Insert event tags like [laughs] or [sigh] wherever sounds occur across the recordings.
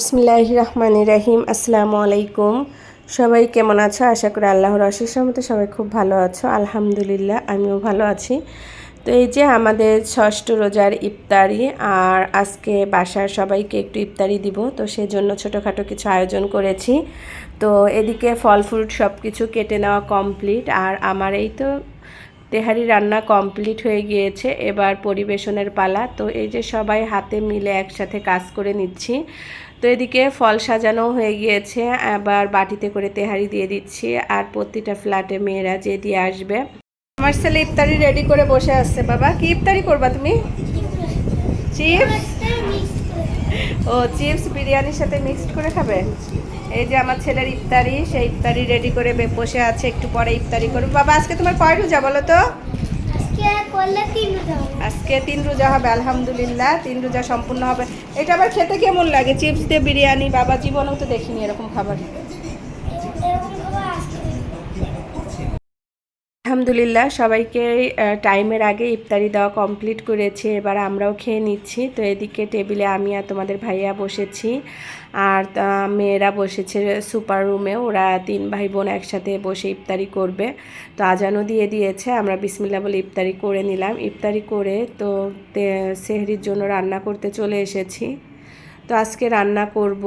বিসমিল্লাহ রহমান রাহিম, আসসালামু আলাইকুম। সবাই কেমন আছো? আশা করি আল্লাহর অশেষ মতো সবাই খুব ভালো আছো। আলহামদুলিল্লাহ, আমিও ভালো আছি। তো এই যে আমাদের ষষ্ঠ রোজার ইফতারি, আর আজকে বাসার সবাইকে একটু ইফতারি দিব, তো সেজন্য ছোটোখাটো কিছু আয়োজন করেছি। তো এদিকে ফল ফ্রুট সব কিছু কেটে নেওয়া কমপ্লিট, আর আমার এই তো তেহারি রান্না কমপ্লিট হয়ে গিয়েছে, এবার পরিবেশনের পালা। তো এই যে সবাই হাতে মিলে একসাথে কাজ করে নিচ্ছি। তো এদিকে ফল সাজানো হয়ে গিয়েছে, আবার বাটিতে করে তেহারি দিয়ে দিচ্ছি, আর প্রতিটা ফ্ল্যাটে মেয়েরা যে দিয়ে আসবে। আমার ছেলে ইফতারি রেডি করে বসে আসছে বাবা। কি ইফতারি করবা তুমি? চিপস ও চিপস বিরিয়ানির সাথে মিক্সড করে খাবে? এই যে আমার ছেলের ইফতারি, সেই ইফতারি রেডি করে বসে আছে, একটু পরে ইফতারি করবে। বাবা, আজকে তোমার কয় রোজা বলো তো? আজকে তিন রোজা হবে, আলহামদুলিল্লাহ, তিন রোজা সম্পূর্ণ হবে। এটা আবার খেতে কেমন লাগে? চিপস দিয়ে বিরিয়ানি, বাবা জীবনেও তো দেখিনি এরকম খাবার। আলহামদুলিল্লাহ, সবাইকে টাইমের আগে ইফতারি দেওয়া কমপ্লিট করেছে। এবার আমরাও খেয়ে নিচ্ছি। তো এদিকে টেবিলে আমি আর তোমাদের ভাইয়া বসেছি। আর মেয়েরা বসেছে সুপার রুমে ওরা তিন ভাই বোন একসাথে বসে ইফতারি করবে। তো আজানও দিয়ে দিয়েছে। আমরা বিসমিল্লা বলে ইফতারি করে নিলাম। ইফতারি করে তো সেহরির জন্য রান্না করতে চলে এসেছি। তো আজকে রান্না করব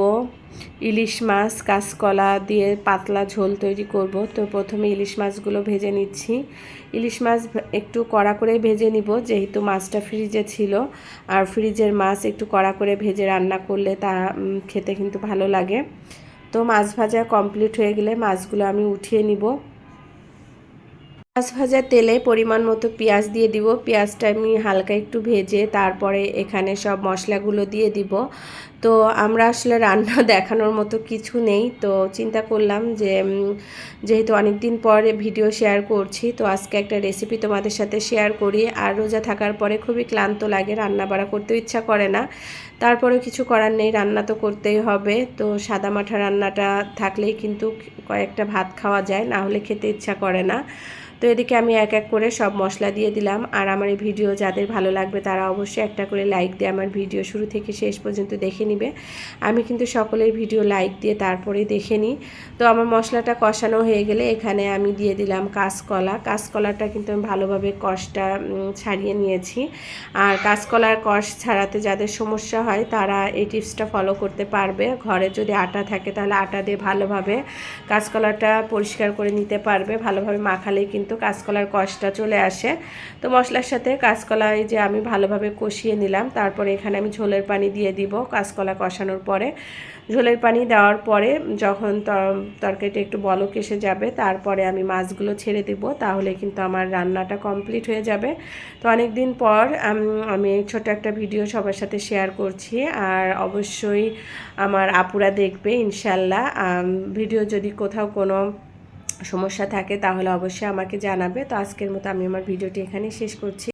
ইলিশ মাছ, কাঁচকলা দিয়ে পাতলা ঝোল তৈরি করব। তো প্রথমে ইলিশ মাছগুলো ভেজে নিচ্ছি। ইলিশ মাছ একটু কড়া করে ভেজে নিব, যেহেতু মাছটা ফ্রিজে ছিল। আর ফ্রিজের মাছ একটু কড়া করে ভেজে রান্না করলে তা খেতে কিন্তু ভালো লাগে। তো মাছ ভাজা কমপ্লিট হয়ে গেলে মাছগুলো আমি উঠিয়ে নিব। মাছ ভাজা তেলে পরিমাণ মতো পেঁয়াজ দিয়ে দিব। পেঁয়াজটা আমি হালকা একটু ভেজে তারপরে এখানে সব মশলাগুলো দিয়ে দিব। তো আমরা আসলে রান্না [laughs] দেখানোর মতো কিছু নেই। তো চিন্তা করলাম যে যেহেতু অনেক দিন পরে ভিডিও শেয়ার করছি, তো আজকে একটা রেসিপি তোমাদের সাথে শেয়ার করি। আর রোজা থাকার পরে খুবই ক্লান্ত লাগে রান্না বাড়া করতেও ইচ্ছা করে না। তারপরে কিছু করার নেই, রান্না তো করতেই হবে। তো সাদা মাঠা রান্নাটা থাকলেই কিন্তু কয়েকটা ভাত খাওয়া যায়, না হলে খেতে ইচ্ছা করে না। তো এদিকে আমি এক এক করে সব মশলা দিয়ে দিলাম। আর আমার এই ভিডিও যাদের ভালো লাগবে তারা অবশ্যই একটা করে লাইক দিয়ে আমার ভিডিও শুরু থেকে শেষ পর্যন্ত দেখে নিবে। আমি কিন্তু সকলের ভিডিও লাইক দিয়ে তারপরেই দেখে নিই। তো আমার মশলাটা কষানো হয়ে গেলে এখানে আমি দিয়ে দিলাম কাঁচকলা। কাঁচকলাটা কিন্তু আমি ভালোভাবে কষটা ছাড়িয়ে নিয়েছি। আর কাঁচকলার কষ ছাড়াতে যাদের সমস্যা হয় তারা এই টিপসটা ফলো করতে পারবে। ঘরে যদি আটা থাকে তাহলে আটা দিয়ে ভালোভাবে কাঁচকলাটা পরিষ্কার করে নিতে পারবে। ভালোভাবে মাখালেই কিন্তু কাঁচকলার কষটা চলে আসে। তো মশলার সাথে কাঁচকলায় যে আমি ভালোভাবে কষিয়ে নিলাম। তারপরে এখানে আমি ঝোলের পানি দিয়ে দিব। কাঁচকলা কষানোর পরে, ঝোলের পানি দেওয়ার পরে যখন তরকারিটা একটু বলক এসে যাবে, তারপরে আমি মাছগুলো ছেড়ে দিব, তাহলে কিন্তু আমার রান্নাটা কমপ্লিট হয়ে যাবে। তো অনেক দিন পর আমি ছোট একটা ভিডিও সবার সাথে শেয়ার করছি, আর অবশ্যই আমার আপুরা দেখবে, ইনশাল্লাহ। ভিডিও যদি কোথাও কোনো সমস্যা থাকে, তাহলে অবশ্যই আমাকে জানাবে। তো আজকের মতো আমি আমার ভিডিওটি এখানেই শেষ করছি।